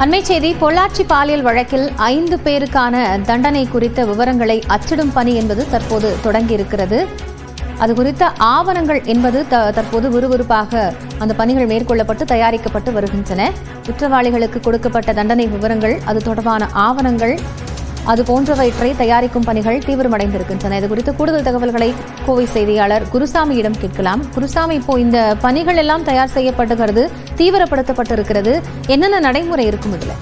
அண்மை செய்தி பொள்ளாச்சி பாலியல் வழக்கில் ஐந்து பேருக்கான தண்டனை குறித்த விவரங்களை அச்சிடும் பணி என்பது தற்போது தொடங்கியிருக்கிறது. அது குறித்த ஆவணங்கள் என்பது த- தற்போது விறுவிறுப்பாக அந்த பணிகள் மேற்கொள்ளப்பட்டு தயாரிக்கப்பட்டு வருகின்றன. குற்றவாளிகளுக்கு கொடுக்கப்பட்ட தண்டனை விவரங்கள் அது தொடர்பான ஆவணங்கள் அது போன்றவற்றை தயாரிக்கும் பணிகள் தீவிரமடைந்திருக்கின்றன. இது குறித்து கூடுதல் தகவல்களை கோவை செய்தியாளர் குருசாமியிடம் கேட்கலாம். குருசாமி இப்போ இந்த பணிகள் எல்லாம் தயார் செய்யப்படுகிறது தீவிரப்படுத்தப்பட்டிருக்கிறது. என்னென்ன நடைமுறை இருக்கும் இதுல?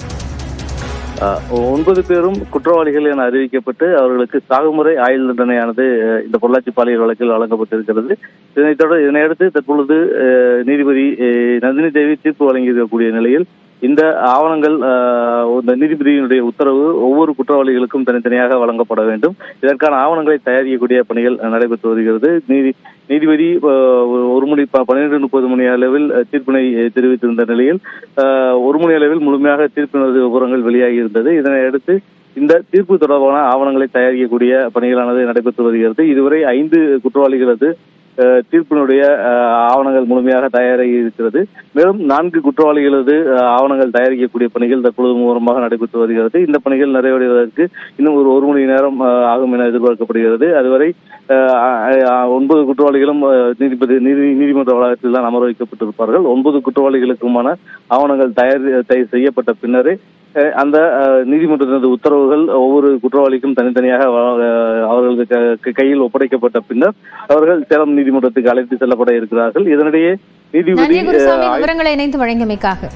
ஒன்பது பேரும் குற்றவாளிகள் என அறிவிக்கப்பட்டு அவர்களுக்கு சாகுமுறை ஆயுள் தண்டனையானது இந்த பொள்ளாச்சி பாலியல் வழக்கில் வழங்கப்பட்டிருக்கிறது. இதனைத் தொடர் இதனையடுத்து தற்பொழுது அஹ், நீதிபதி அஹ், நந்தினி தேவி தீர்ப்பு வழங்கியிருக்கக்கூடிய நிலையில் இந்த ஆவணங்கள் இந்த நீதிபதியினுடைய உத்தரவு ஒவ்வொரு குற்றவாளிகளுக்கும் தனித்தனியாக வழங்கப்பட வேண்டும். இதற்கான ஆவணங்களை தயாரிக்கக்கூடிய பணிகள் நடைபெற்று வருகிறது. நீதி நீதிபதி ஒரு மணி பன்னிரண்டு முப்பது மணி அளவில் தீர்ப்பினை தெரிவித்திருந்த நிலையில் ஒரு மணி அளவில் முழுமையாக தீர்ப்பினது விவரங்கள் வெளியாகி இருந்தது. இதனை அடுத்து இந்த தீர்ப்பு தொடர்பான ஆவணங்களை தயாரிக்கக்கூடிய பணிகளானது நடைபெற்று வருகிறது. இதுவரை ஐந்து குற்றவாளிகளது தீர்ப்பினுடைய ஆவணங்கள் முழுமையாக தயாராகி இருக்கிறது மேலும் நான்கு குற்றவாளிகளது ஆவணங்கள் தயாரிக்கக்கூடிய பணிகள் தற்பொழுது மூலமாக நடைபெற்று வருகிறது. இந்த பணிகள் நிறைவடைவதற்கு இன்னும் ஒரு ஒரு மணி நேரம் ஆகும் என எதிர்பார்க்கப்படுகிறது. அதுவரை ஒன்பது குற்றவாளிகளும் நீதிபதி நீதி நீதிமன்ற வளாகத்தில் தான் அமர வைக்கப்பட்டிருப்பார்கள். ஒன்பது குற்றவாளிகளுக்குமான ஆவணங்கள் தயார் தயார் செய்யப்பட்ட பின்னரே அந்த நீதிமன்றத்தினது உத்தரவுகள் ஒவ்வொரு குற்றவாளிக்கும் தனித்தனியாக வ- அஹ், அவர்களது க- க- கையில் ஒப்படைக்கப்பட்ட பின்னர் அவர்கள் சேலம் நீதிமன்றத்துக்கு அழைத்து செல்லப்பட இருக்கிறார்கள். இதனிடையே நீதிபதி விவரங்களை இணைந்து வழங்கியமைக்காக.